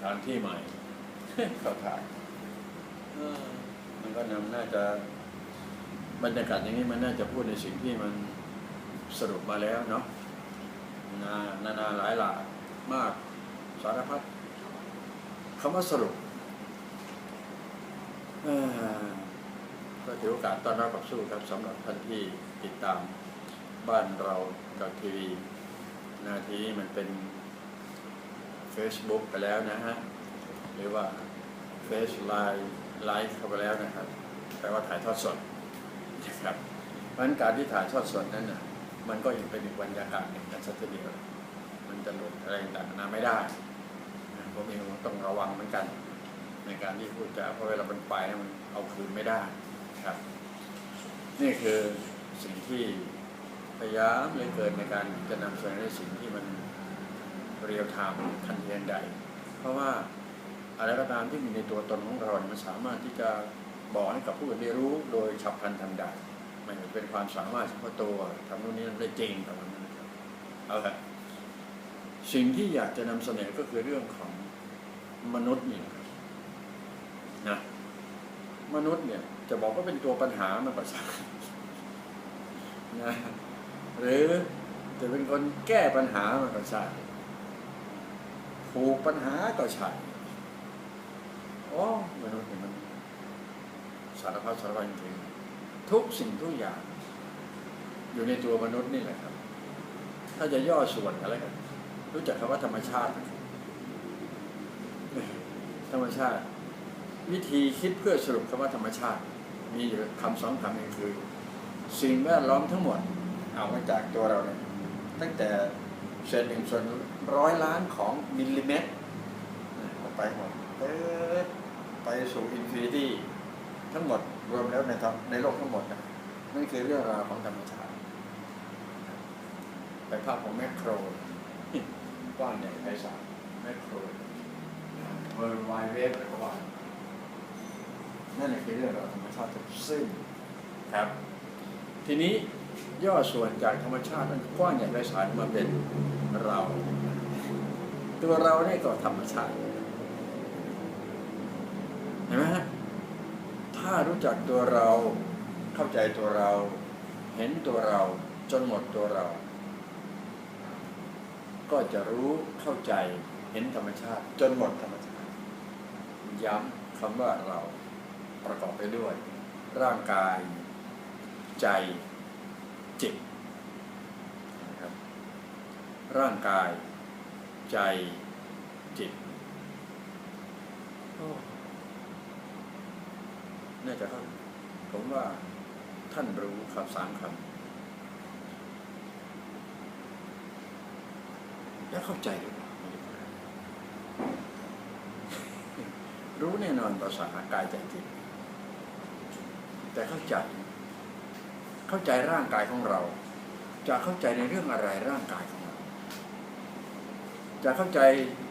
ถานที่ใหม่เข้าถ่ายเออมันก็นำน่าจะบรรยากาศอย่างนี้มันน่าจะพูดในสิ่งที่มันสรุปมาแล้วเนาะนานานาหลายหลากมากสารพัดคำว่าสรุปเอ่อก็ถือโอกาสต้อนรับกับสู้ครับสำหรับท่านที่ติดตามบ้านเรากับทีวีหนาทีนี้มันเป็น Facebook ไปแล้วนะฮะ หรือว่า Face Live ไลฟ์เข้าไปแล้วนะครับ แปลว่าถ่ายทอดสดนะครับ เพราะฉะนั้นการที่ถ่ายทอดสดนั้นน่ะมันก็ยังเป็นอีกบรรยากาศหนึ่งกันสักทีเดียว มันจะหลุดอะไรต่างๆนาไม่ได้นะผมเองต้องระวังเหมือนกัน ในการที่พูดจาเพราะเวลามันไปมันเอาคืนไม่ได้ครับ นี่คือสิ่งที่พยายามเลยเกินในการจะนำเสนอในสิ่งที่มัน เรียลไทม์ทันทีทันใด เพราะว่าอะไรก็ตามที่มีในตัวตนของเราเนี่ยมันสามารถที่จะบอกให้กับผู้อื่นได้รู้โดยฉับพลันทันใดมันเป็นความสามารถเฉพาะตัวทำนู่นนี่นั่นได้จริงประมาณนั้นครับเอาละสิ่งที่อยากจะนำเสนอก็คือเรื่องของมนุษย์นี่นะครับนะมนุษย์เนี่ยจะบอกว่าเป็นตัวปัญหามันก็ใช่นะหรือจะเป็นคนแก้ปัญหามันก็ใช่ ผูกปัญหาก็ใช่โอ้มนุษย์เนี่มันสารพัดสารพันจริงทุกสิ่งทุกอย่าง อยู่ในตัวมนุษย์นี่แหละครับ ถ้าจะย่อส่วนอะไรกันรู้จักคำว่าธรรมชาติ ธรรมชาติ วิธีคิดเพื่อสรุปคำว่าธรรมชาติ มีอยู่คำสองคำเองคือ สิ่งแวดล้อมทั้งหมด เอามาจากตัวเราเนี่ยตั้งแต่เศษหนึ่งส่วน ร้อยล้านของมิลลิเมตรไปหมดเอ๊ะไปสู่อินฟินิตี้ทั้งหมดรวมแล้วในทั้งในโลกทั้งหมดนะนั่นคือเรื่องราวของธรรมชาติไปภาพของแมคโครกว้างใหญ่ไพศาลแมคโครเวิร์ลไวเวฟอะไรก็ว่านั่นแหละคือเรื่องราวธรรมชาติทั้งครับ ทีนี้ย่อส่วนจากธรรมชาตินั้นกว้างใหญ่ไพศาลมาเป็นเรา ตัวเราเนี่ยก็ธรรมชาติเห็นไหมฮะถ้ารู้จักตัวเราเข้าใจตัวเรา เห็นตัวเราจนหมดตัวเรา ก็จะรู้เข้าใจเห็นธรรมชาติ จนหมดธรรมชาติ ย้ำคำว่าเราประกอบไปด้วย ร่างกาย ใจ จิตนะครับร่างกาย ใจจิตโอ้น่าจะเข้าผมว่าท่านรู้คำสามคำแล้วเข้าใจหรือเปล่าไม่รู้นะรู้แน่นอนภาษากายใจจิตแต่เข้าใจ เข้าใจร่างกายของเรา จะเข้าใจในเรื่องอะไรร่างกายของเรา จะเข้าใจ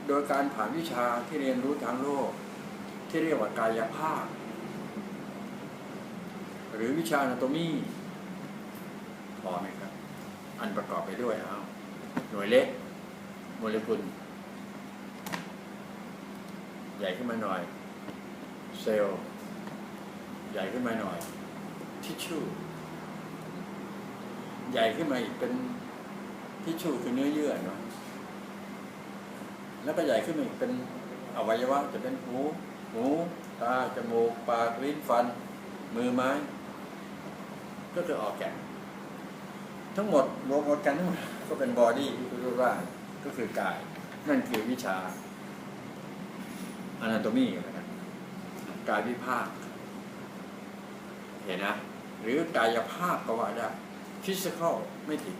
โดยการผ่านวิชาที่เรียนรู้ทางโลก ที่เรียกว่ากายภาพ หรือวิชาอนาโตมีพอไหมครับ อันประกอบไปด้วยเอาหน่วยเล็กโมเลกุล ใหญ่ขึ้นมาหน่อย เซลล์ใหญ่ขึ้นมาหน่อยทิชชู่ใหญ่ขึ้นมาอีกเป็นทิชชู่คือเนื้อเยื่อเนาะ แล้วก็ใหญ่ขึ้นอีกเป็นอวัยวะจะเป็นหูหูตาจมูกปากลิ้นฟัน มือไม้ ก็คือออกแกนทั้งหมดรวมกันทั้งหมดก็เป็นบอดี้ที่เรียกว่าก็คือกาย นั่นคือวิชาอนาโตมีนะครับกายวิภาคเห็นนะ หรือกายภาพก็ว่าได้ฟิสิกอลไม่ผิด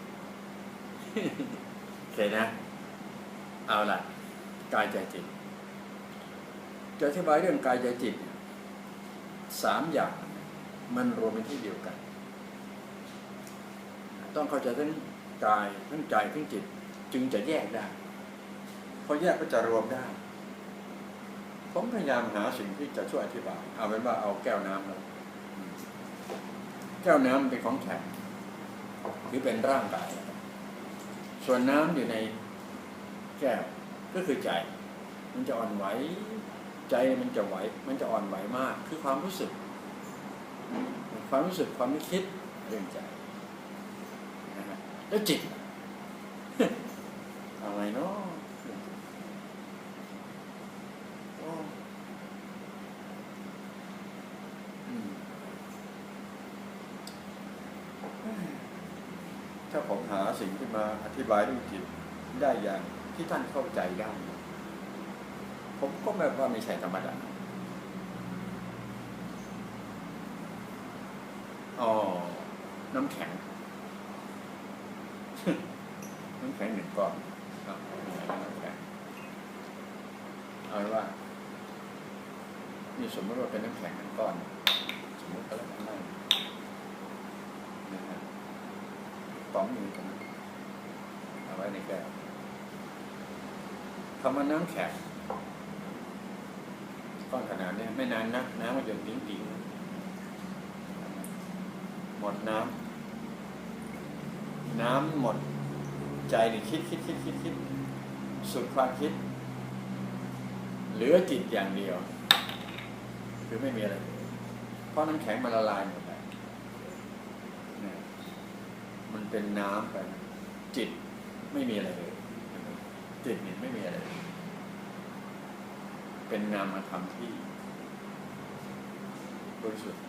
โอเคนะ เอาล่ะ กายใจจิต จะอธิบายเรื่องกายใจจิตสามอย่างมันรวมเป็นที่เดียวกัน ต้องเข้าใจทั้งกายทั้งใจทั้งจิต จึงจะแยกได้พอแยกก็จะรวมได้ ผมพยายามหาสิ่งที่จะช่วยอธิบาย เอาเป็นว่าเอาแก้วน้ำแล้วแก้วน้ำเป็นของแข็งหรือเป็นร่างกาย ส่วนน้ำอยู่ในแก้ว ก็คือใจ มันจะอ่อนไหวใจมันจะไหวมันจะอ่อนไหวมาก คือความรู้สึก ความรู้สึกความคิดเรื่องใจนะฮะแล้วจิตอะไรเนาะถ้าผมหาสิ่งที่มาอธิบายเรื่องจิตได้อย่าง ที่ท่านเข้าใจได้ ผมก็แบบว่าไม่ใช่ธรรมดาอ๋อ น้ำแข็ง น้ำแข็งหนึ่งก้อนอะน้ำแข็งเอาว่า นี่สมมติว่าเป็นน้ำแข็งหนึ่งก้อน สมมติก็แล้วกันนะนะฮะป๋องหนึ่งกันนเอาไว้ในแก้ว คำว่าน้ำแข็งก้อนขนาดนี้ไม่นานนะน้ำมันจะดิ้งดิ้งหมดน้ำน้ำหมดใจนี่คิดคิดคิดคิดคิดสุดความคิด เหลือจิตอย่างเดียว คือไม่มีอะไร เพราะน้ำแข็งมันละลายหมดแล้วมันเป็นน้ำไปจิตไม่มีอะไรเลย จิตนี่ไม่มีอะไร เป็นนามธรรมที่บริสุทธิ์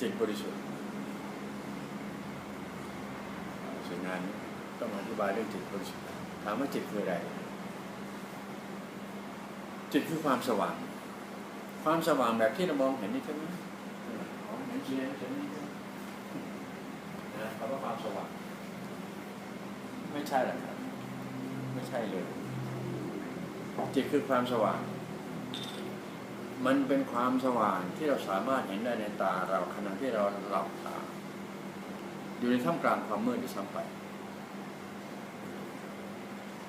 จิตบริสุทธิ์ส่วนงานนี้ต้องอธิบายเรื่องจิตบริสุทธิ์ถามว่าจิตคืออะไร จิตคือความสว่าง ความสว่างแบบที่เรามองเห็นนี่ใช่ไหมมองเห็นเชียร์ใช่ไหมนะคำว่าความสว่าง ไม่ใช่หรอกครับ ใช่เลย จิตคือความสว่าง มันเป็นความสว่างที่เราสามารถเห็นได้ในตาเราขณะที่เราหลับตา อยู่ในท่ามกลางความมืดที่ซ้ำไป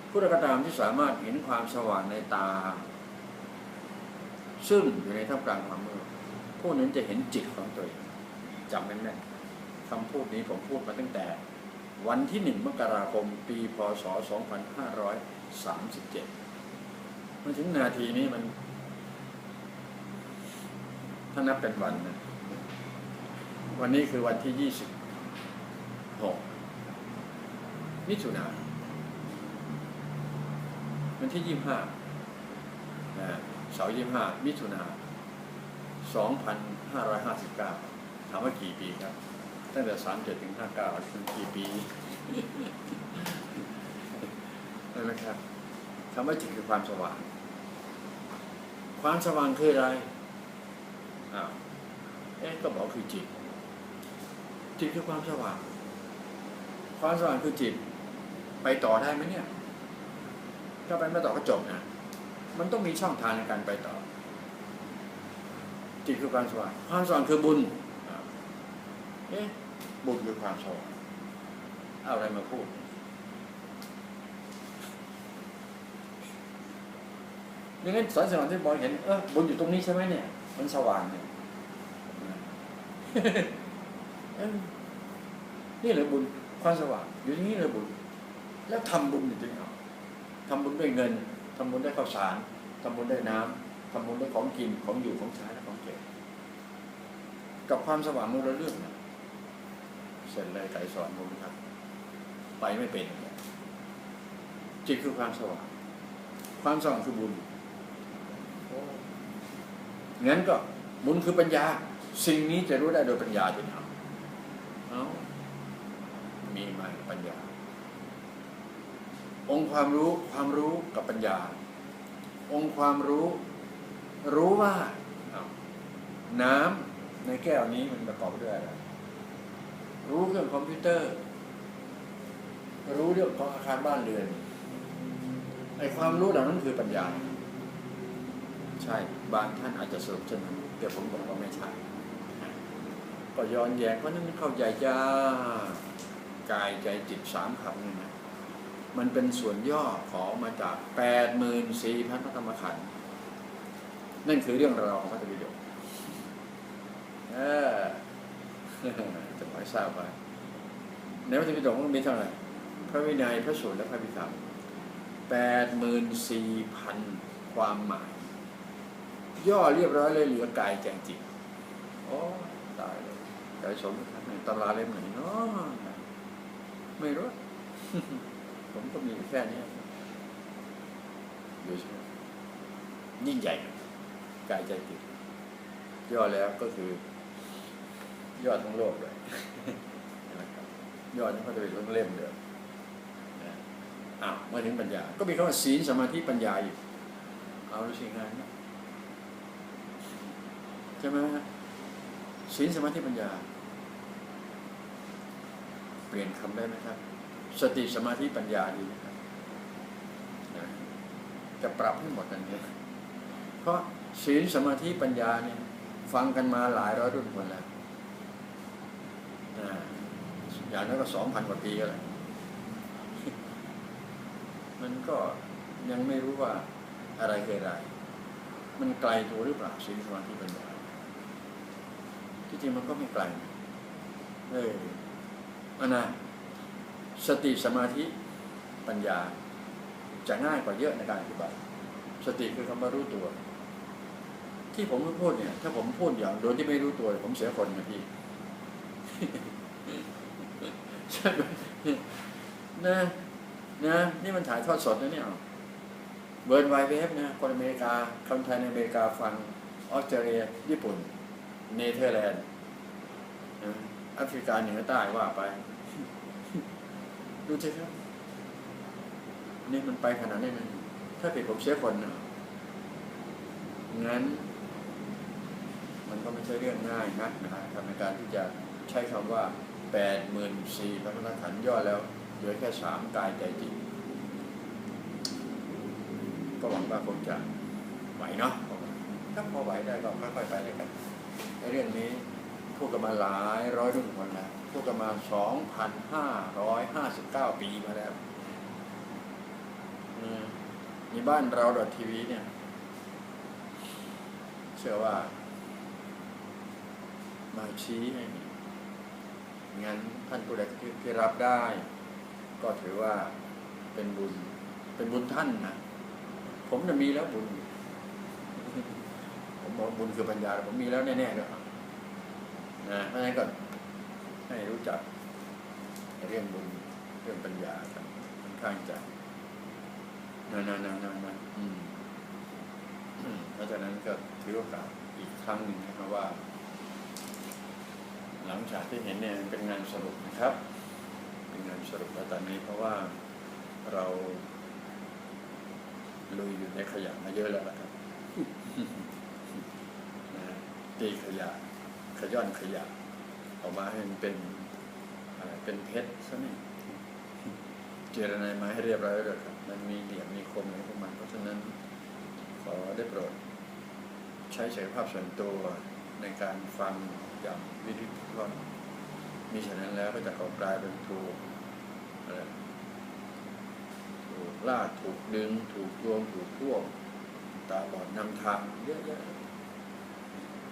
ผู้ใดก็ตามที่สามารถเห็นความสว่างในตา ซึ่งอยู่ในท่ามกลางความมืดผู้นั้นจะเห็นจิตของตัวเองจำแน่นๆคำพูดนี้ผมพูดมาตั้งแต่ วันที่หนึ่งมกราคม ปีพศ 2537 มาถึงนาทีนี้มัน ถ้านับเป็นวันนะ วันนี้คือวันที่ 26มิถุนาวันที่ 25นะเสาร์25 มิถุนา2559 ถามว่ากี่ปีครับ ตั้งแต่37ถึง59คือกี่ปีใช่ไหมครับคำว่าจิตคือความสว่าง ความสว่างคืออะไรอ้าวเอ๊ะก็บอกคือจิต จิตคือความสว่าง ความสว่างคือจิต ไปต่อได้ไหมเนี่ย ถ้าไปไม่ต่อก็จบนะมันต้องมีช่องทางในการไปต่อ จิตคือความสว่าง ความสว่างคือบุญ เอ๊ะบุญคือความสว่างเอาอะไรมาพูดอย่างนั้นสอนสว่างที่บอยเห็น เออบุญอยู่ตรงนี้ใช่ไหมเนี่ย มันสว่างเนี่ยเอ้ยนี่เหรอบุญความสว่างอยู่ที่นี่เลยบุญ แล้วทำบุญจริงๆเอาทำบุญด้วยเงินทำบุญด้วยข้าวสารทำบุญด้วยน้ำทำบุญด้วยของกินของอยู่ของใช้และของเก็บกับความสว่างมันละเรื่องนะเส ร็จเลยไก่สอนบุญครับ ไปไม่เป็น จิตคือความสว่าง ความสว่างคือบุญงั้นก็บุญคือปัญญา สิ่งนี้จะรู้ได้โดยปัญญาจริงเอาเอามีไหมปัญญา องค์ความรู้ความรู้กับปัญญา องค์ความรู้ รู้ว่าน้ำในแก้วนี้มันประกอบด้วยอะไร รู้เรื่องคอมพิวเตอร์ รู้เรื่องของอาคารบ้านเรือนไอความรู้เหล่านั้นคือปัญญา ใช่ บางท่านอาจจะสรุปเช่นนั้นแต่ผมบอกว่าไม่ใช่ก็ย้อนแย้งเพราะนั้นเข้าใจจ้ากายใจจิตสามคำนี่นะมันเป็นส่วนย่อของมาจากแปดหมื่นสี่พันพระธรรมขันธ์นั่นคือเรื่องราวของพระธรรมวิโยเออ จะไม่ทราบว่าในพระธรรมวิโยมันมีเท่าไหร่พระวินัยพระสูตรและพระพิธรรมแปดหมื่นสี่พันความหมาย ย่อเรียบร้อยเลยเหลือกายแจงจิตโอ้ตายเลยใจสมครับในตำราเล่มไหนเนาะไม่รู้ ผมก็มีแค่นี้ยดูใช่ไหมยิ่งใหญ่กายใจจิตย่อแล้วก็คือ ย่อทั้งโลกเลยนะครับย่อทั้งพระไตรปิฎกทั้งเล่มเลยนะอ้าวมาถึงปัญญา ก็มีคำว่าศีลสมาธิปัญญาอยู่เอาดูสิงานนะใช่ไหมฮะศีลสมาธิปัญญา เปลี่ยนคำได้ไหมครับ สติสมาธิปัญญาดีไหมครับจะปรับให้หมดอันนี้เพราะศีลสมาธิปัญญาเนี่ยฟังกันมาหลายร้อยรุ่นคนแล้ว อย่างนั้นก็สองพันกว่าปีแล้วมันก็ยังไม่รู้ว่าอะไรคืออะไร มันไกลตัวหรือเปล่าศีลสมาธิปัญญาที่จริงมันก็ไม่ไกลเอออันนะสติสมาธิปัญญา จะง่ายกว่าเยอะในการอธิบายสติคือคำว่ารู้ตัว ที่ผมพูดเนี่ย ถ้าผมพูดอย่างโดยที่ไม่รู้ตัว ผมเสียคนนะพี่ ใช่ไหมนะนะนี่มันถ่ายทอดสดนะเนี่ยเบิร์นไวเวฟนะคนอเมริกาคนไทยในอเมริกาฟังออสเตรเลีย ญี่ปุ่น เนเธอร์แลนด์แอฟริกาเหนือใต้ว่าไป ดูสิครับ นี่มันไปขนาดนี้มันถ้าผิดผมเสียคนนะงั้น มันก็ไม่ใช่เรื่องง่ายนักนะครับในการที่จะใช้คำว่า แปดหมื่นสี่พระพุทธขันย่อแล้วเหลือแค่สามกายใจจิตก็หวังว่าคงจะไหวเนาะถ้าพอไหวได้ก็ค่อยๆไปเลยกันในเรื่องนี้พูดกันมาหลายร้อยรุ่นคนแล้วพูดกันมาสองพันห้าร้อยห้าสิบเก้าปีมาแล้วมในบ้านเราดอททีวีเนี่ย เชื่อว่า มาชี้ให้ งั้นท่านผู้ใดที่ที่รับได้ ก็ถือว่าเป็นบุญ เป็นบุญท่านนะผมจะมีแล้วบุญ ผมบอกบุญคือปัญญา ผมมีแล้วแน่ๆเลยนะเพราะฉะนั้นก็ให้รู้จักเรื่องบุญเรื่องปัญญากันค่อนข้างจะนั่นนั่นๆนั่นอืมอืมเพราะฉะนั้นก็ถือโอกาสอีกครั้งหนึ่งนะครับว่า หลังจากที่เห็นเนี่ยเป็นงานสรุปนะครับ เป็นงานสรุปตอนนี้เพราะว่าเราลุยอยู่ในขยะมาเยอะแล้วนะครับตีขยะ ขย้อนขยะ ออกมาให้มันเป็นอะไรเป็นเพชรซะนี่เจรนายมาให้เรียบร้อยแล้วครับ มันมีเหลี่ยมมีคมอะไรพวกมันเพราะฉะนั้นขอได้โปรด ใช้ศักยภาพส่วนตัวในการฟัง อย่างวิธีว่ามีฉะนั้นแล้วก็จะกลายเป็นถูกอะไรถูกล่าถูกดึง ถูกโยงถูกพ่วงตาบอดนำทางเยอะแยะ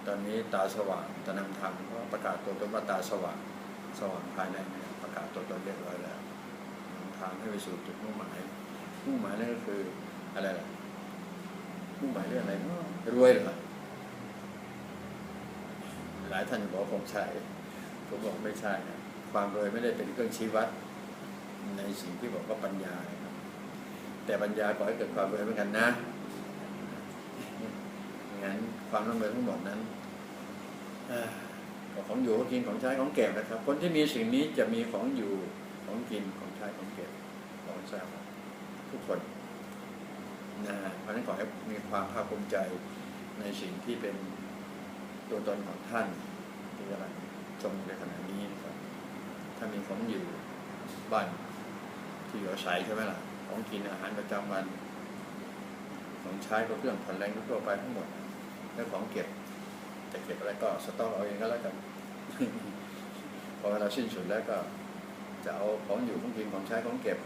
ตอนนี้ตาสว่างจะนำทางเพราะประกาศตัวตนว่าตาสว่างสว่างภายในเนี่ยประกาศตัวตนเรียบร้อยแล้วนำทางให้ไปสู่จุดมุ่งหมายมุ่งหมายนั่นก็คืออะไรล่ะมุ่งหมายเรื่องอะไรรวยเหรอายท่านบอกผมใช่ผมบอกไม่ใช่นะความรวยไม่ได้เป็นเครื่องชี้วัด ในสิ่งที่บอกว่าปัญญาครับ แต่ปัญญาก่อให้เกิดความรวยเหมือนกันนะงั้นความร่ำรวยทั้งหมดนั้นอของอยู่ของกินของใช้ของเก็บนะครับ คนที่มีสิ่งนี้จะมีของอยู่ของกินของใช้ของเก็บของทราบทุกคนนะเพราะฉะนั้นขอให้มีความภาคภูมิใจในสิ่งที่เป็น ตัวตนของท่านที่กำลังชมในขณะนี้นะครับถ้ามีของอยู่บ้านที่อยู่อาศัยใช่ไหมล่ะ ของกินอาหารประจำวัน ของใช้ก็เครื่องผ่อนแรงทั่วไปทั้งหมดแล้วของเก็บจะเก็บอะไรก็สต็อกเอาเองก็แล้วกันพอเวลาสิ้นสุดแล้วก็ จะเอาของอยู่ของกินของใช้ของเก็บ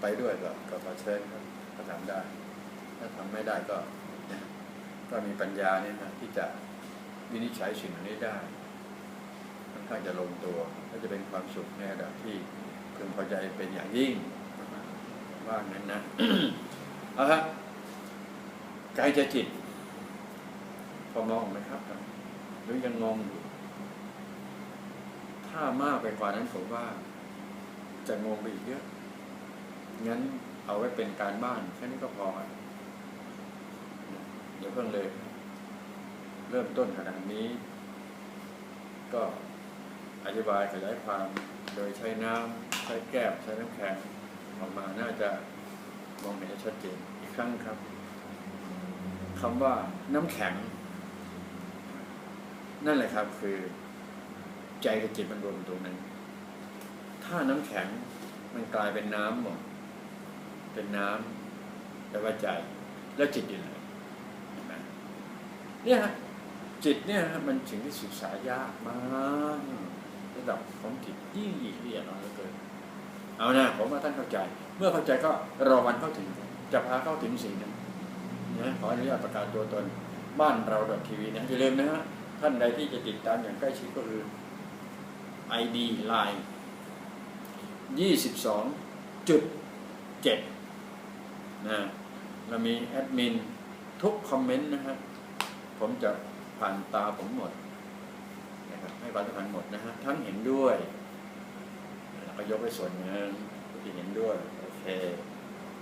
ไปด้วยก็ก็ขอเชิญครับก็ทำได้ ถ้าทำไม่ได้ก็ ก็มีปัญญาเนี่ยนะที่จะ วินิจฉัยสิ่งเหล่านี้ได้ค่อนข้างจะลงตัวและจะเป็นความสุขในระดับที่พึงพอใจเป็นอย่างยิ่งว่างั้นนะเอาฮะกายจะจิต พอมองไหมครับหรือยังงงอยู่ถ้ามากไปกว่านั้นผมว่า จะงงไปอีกเยอะงั้นเอาไว้เป็นการบ้านแค่นี้ก็พอเดี๋ยวเพิ่งเลย เริ่มต้นขนาดนี้ ก็อธิบายขยายความโดยใช้น้ำใช้แก้วใช้น้ำแข็งออกมาน่าจะมองเห็นชัดเจนอีกครั้งครับคำว่าน้ำแข็ง นั่นแหละครับคือใจกับจิตมันรวมตรงนั้น ถ้าน้ำแข็งมันกลายเป็นน้ำหมดเป็นน้ำแต่ว่าใจ แล้วจิตอยู่ไหนเนี่ยฮะ จิตเนี่ยมันสิ่งที่ศึกษายากมากระดับของจิตยิ่งละเอียดอ่อนเหลือเกินเอานะผมว่าท่านเข้าใจ เมื่อเข้าใจก็รอวันเข้าถึง จะพาเข้าถึงสิ่งนั้นนะขออนุญาตประกาศตัวตนบ้านเราดอททีวีนะอย่าลืมนะฮะท่านใดที่จะติดตามอย่างใกล้ชิดก็คือ ID Line ยี่สิบสองจุดเจ็ดนะเรามีแอดมินทุกคอมเมนต์นะฮะผมจะ ผ่านตาผมหมดนะครับให้ความสำคัญหมดนะฮะทั้งเห็นด้วยแล้วก็ยกไปส่วนหนึ่งที่เห็นด้วยโอเค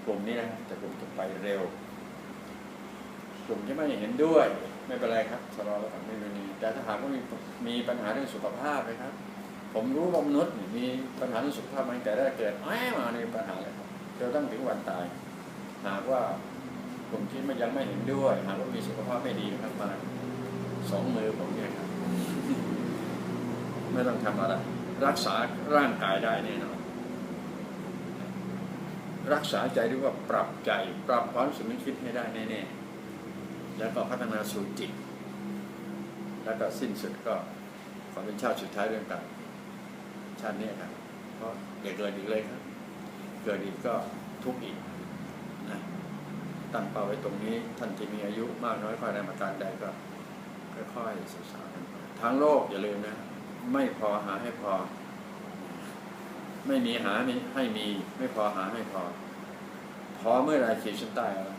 กลุ่มนี้นะแต่กลุ่มจะไปเร็ว กลุ่มที่ไม่เห็นด้วย ไม่เป็นไรครับชะลอแล้วกันไม่เป็นไรแต่ถ้าหากว่ามีมีปัญหาเรื่องสุขภาพนะครับ ผมรู้ว่ามนุษย์มีปัญหาเรื่องสุขภาพมาตั้งแต่แรกเกิดแอ้มาในปัญหาเลยครับจนตั้งถึงวันตาย หากว่ากลุ่มที่ไม่ยังไม่เห็นด้วย หากว่ามีสุขภาพไม่ดีนะครับมา สองมือผมเนี่ยครับไม่ต้องทำอะไรรักษาร่างกายได้แน่นอนรักษาใจหรือว่าปรับใจ ปรับความสึกนึกคิดให้ได้แน่ๆแล้วก็พัฒนาสู่จิต แล้วก็สิ้นสุดก็ขอเป็นชาติสุดท้ายเรื่องการชาตินี้ครับเพราะอย่าเกิดอีกเลยครับ เกิดอีกก็ทุกข์อีกนะตั้งเป้าไว้ตรงนี้ท่านจะมีอายุมากน้อยขนาดปรการใดก็ ค่อยๆศึกษากันไปทางโลกอย่าลืมนะ ไม่พอหาให้พอ ไม่มีหาให้มี ไม่พอหาให้พอ พอเมื่อไรขีดเส้นใต้เอา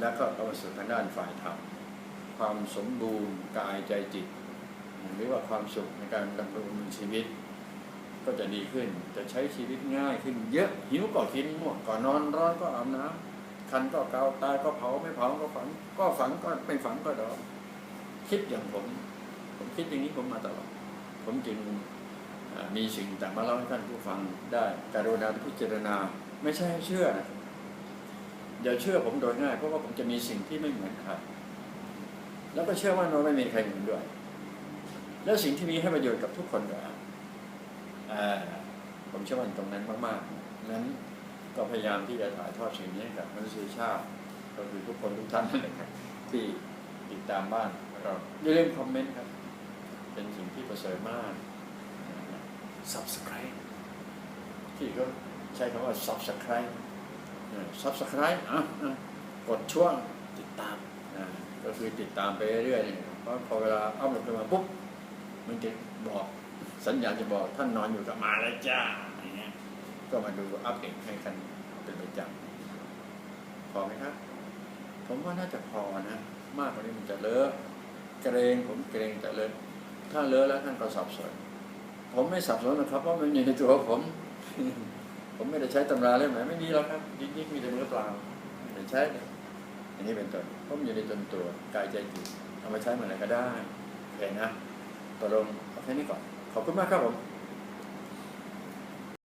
แล้วก็เอามาสู่ทางด้านฝ่ายธรรมความสมบูรณ์กายใจจิตหรือว่าความสุขในการดำรงชีวิต ก็จะดีขึ้นจะใช้ชีวิตง่ายขึ้นเยอะหิวก็กินง่วงก็นอนร้อนก็อาบน้ำคันก็เกาตายก็เผาไม่เผาก็ฝัง ก็ฝังก็ไม่ฝังก็ดอก คิดอย่างผม ผมคิดอย่างนี้ผมมาตลอด ผมจึงมีสิ่งต่างมาเล่าให้ท่านผู้ฟังได้การุณาพิจารณาไม่ใช่ให้เชื่อนะอย่าเชื่อผมโดยง่ายเพราะว่าผมจะมีสิ่งที่ไม่เหมือนใครแล้วก็เชื่อว่าเราไม่มีใครเหมือนด้วย แล้วสิ่งที่มีให้ประโยชน์กับทุกคนด้วยผมเชื่อมั่นตรงนั้นมากๆนั้นก็พยายามที่จะถ่ายทอดสิ่งนี้กับมนุษยชาติ ก็คือทุกคนทุกท่านนั่นแหละครับที่ติดตามบ้าน เราอย่าลืมคอมเมนต์ครับ เป็นสิ่งที่ประเสริฐมาก subscribe ที่เขาใช้คำว่า subscribe เออ subscribe อะอะกดช่วงติดตามอ่าก็คือติดตามไปเรื่อยๆเนี่ยเพราะพอเวลาอัพโหลดขึ้นมาปุ๊บ มันจะบอกสัญญาณจะบอกท่านนอนอยู่กับมาแล้วจ้าอย่างเงี้ยก็มาดูอัปเดตให้กันเป็นประจำพอไหมครับ ผมว่าน่าจะพอนะ มากกว่านี้มันจะเลอะ เกรงผมเกรงแต่เลยถ้าเลอะแล้วท่านก็สับสนผมไม่สับสนนะครับเพราะมันอยู่ในตัวผม ผมไม่ได้ใช้ตำราเล่มไหนไม่มีหรอกครับยิ่งมีแต่มือเปล่าไม่ได้ใช้เลยอันนี้เป็นต้นผมอยู่ในตนตัวกายใจจิตเอามาใช้เมื่อไหร่ก็ได้โอเคนะตกลงเอาแค่นี้ก่อนขอบคุณมากครับผม